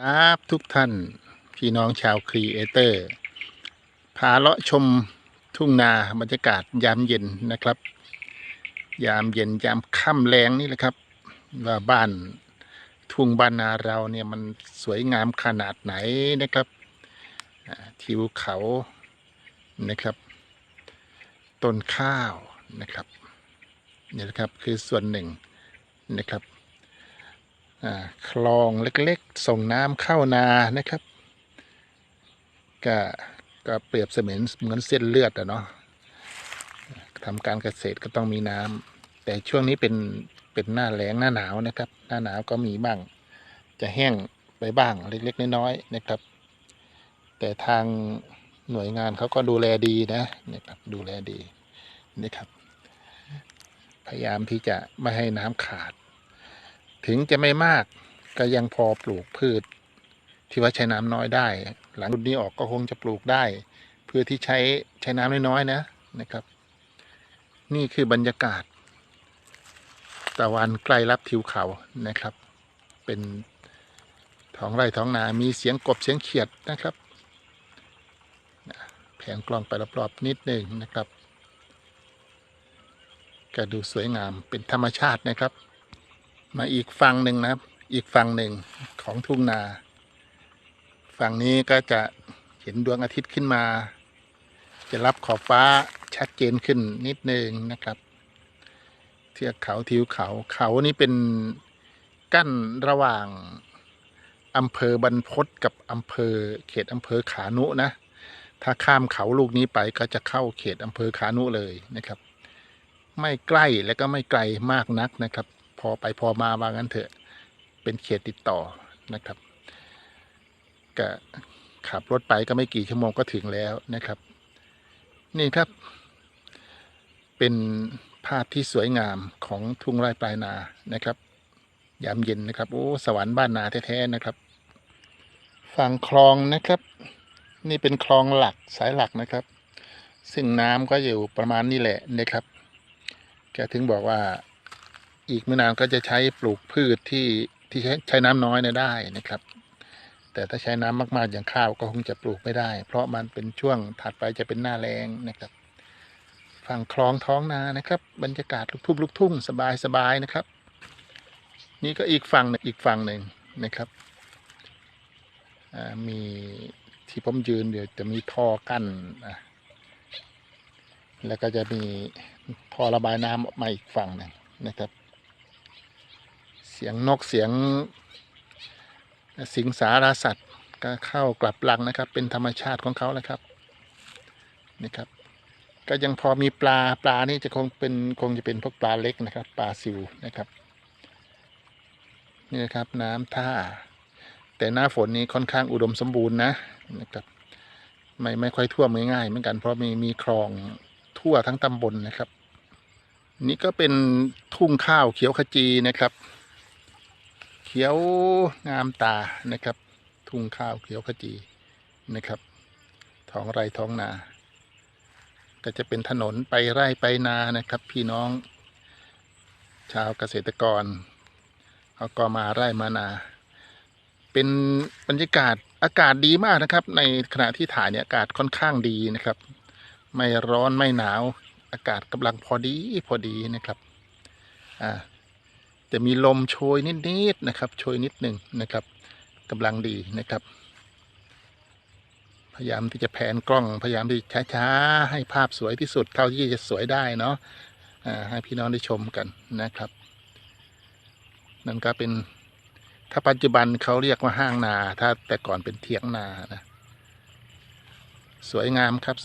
ครับทุกท่านพี่น้องชาวครีเอเตอร์พาเลาะชมทุ่งนาบรรยากาศยามเย็นนะครับ ยามเย็นยามค่ำแรงนี่แหละครับ ว่าบ้านทุ่งบ้านนาเราเนี่ยมันสวยงามขนาดไหนนะครับทิวเขานะครับ ต้นข้าวนะครับนี่นะครับคือส่วนหนึ่งนะครับคลองเล็ก ส่งน้ำเข้านานะครับก็ก็เปรียบเสมือนเหมือนเส้นเลือดอะเนาะทำการเกษตรก็ต้องมีน้ำแต่ช่วงนี้เป็นเป็นหน้าแล้งหน้าหนาวนะครับ หน้าหนาวก็มีบ้าง จะแห้งไปบ้างเล็กๆน้อยๆนะครับ แต่ทางหน่วยงานเขาก็ดูแลดีนะนะครับดูแลดีนะครับ พยายามที่จะไม่ให้น้ำขาด ถึงจะไม่มาก ก็ยังพอปลูกพืช ที่ว่าใช้น้ำน้อยได้ หลังรุ่นนี้ออกก็คงจะปลูกได้เพื่อที่ใช้ใช้น้ำน้อยๆนะนะครับ นี่คือบรรยากาศ ตะวันใกล้รับทิวเขานะครับ เป็นท้องไร่ท้องนา มีเสียงกบเสียงเขียดนะครับแผงกล้องไปรอบๆนิดหนึ่งนะครับก็ดูสวยงามเป็นธรรมชาตินะครับ มาอีกฝั่งหนึ่งนะครับ อีกฝั่งหนึ่งของทุ่งนา ฝั่งนี้ก็จะเห็นดวงอาทิตย์ขึ้นมา จะรับขอบฟ้าชัดเจนขึ้นนิดนึงนะครับ เทือกเขาทิวเขาเขานี่เป็นกั้นระหว่างอำเภอบรรพตกับอำเภอเขตอำเภอขานุนะ ถ้าข้ามเขาลูกนี้ไปก็จะเข้าเขตอำเภอขานุเลยนะครับ ไม่ใกล้และก็ไม่ไกลมากนักนะครับ พอไปพอมาว่างั้นเถอะ เป็นเขตติดต่อนะครับก็ขับรถไปก็ไม่กี่ชั่วโมงก็ถึงแล้วนะครับ นี่ครับ เป็นภาพที่สวยงามของทุ่งไร่ปลายนานะครับ ยามเย็นนะครับโอ้สวรรค์บ้านนาแท้ๆนะครับ ฝั่งคลองนะครับ นี่เป็นคลองหลักสายหลักนะครับ ซึ่งน้ำก็อยู่ประมาณนี้แหละนะครับแกถึงบอกว่าอีกไม่นานก็จะใช้ปลูกพืชที่ ที่ใช้ใช้น้ำน้อยเนี่ยได้นะครับ แต่ถ้าใช้น้ำมากๆอย่างข้าวก็คงจะปลูกไม่ได้ เพราะมันเป็นช่วงถัดไปจะเป็นหน้าแรงนะครับฝั่งคลองท้องนานะครับ บรรยากาศลูกทุ่งลูกทุ่งสบายสบายนะครับ นี่ก็อีกฝั่งหนึ่งอีกฝั่งหนึ่งนะครับมีที่ผมยืนเดี๋ยวจะมีท่อกั้นแล้วก็จะมีท่อระบายน้ำออกมาอีกฝั่งหนึ่งนะครับ สียงนกเสียง สิงสารสัตว์ก็เข้ากลับรังนะครับ เป็นธรรมชาติของเขาแหละครับนี่ครับ ก็ยังพอมีปลาปลานี่จะคงเป็นคงจะเป็นพวกปลาเล็กนะครับ ปลาซิวนะครับนี่นะครับน้ำท่า แต่หน้าฝนนี้ค่อนข้างอุดมสมบูรณ์นะนะครับไม่ไม่ค่อยท่วมง่ายๆเหมือนกันเพราะมีมีคลองทั่วทั้งตำบลนะครับ นี่ก็เป็นทุ่งข้าวเขียวขจีนะครับ ขียวงามตานะครับ ทุ่งข้าวเขียวขจีนะครับท้องไร่ท้องนา ก็จะเป็นถนนไปไร่ไปนานะครับ พี่น้อง ชาวเกษตรกรเขาก็มาไร่มานา เป็นบรรยากาศอากาศดีมากนะครับ ในขณะที่ถ่ายเนี่ยอากาศค่อนข้างดีนะครับ ไม่ร้อนไม่หนาว อากาศกำลังพอดีพอดีนะครับอ่า จะมีลมโชยนิดๆนะครับ โชยนิดหนึ่งนะครับกำลังดีนะครับ พยายามที่จะแผนกล้อง พยายามที่ช้าๆให้ภาพสวยที่สุดเท่าที่จะสวยได้เนาะอ่าให้พี่น้องได้ชมกันนะครับ นั่นก็เป็นถ้าปัจจุบันเขาเรียกว่าห้างนา ถ้าแต่ก่อนเป็นเถียงนานะ สวยงามครับ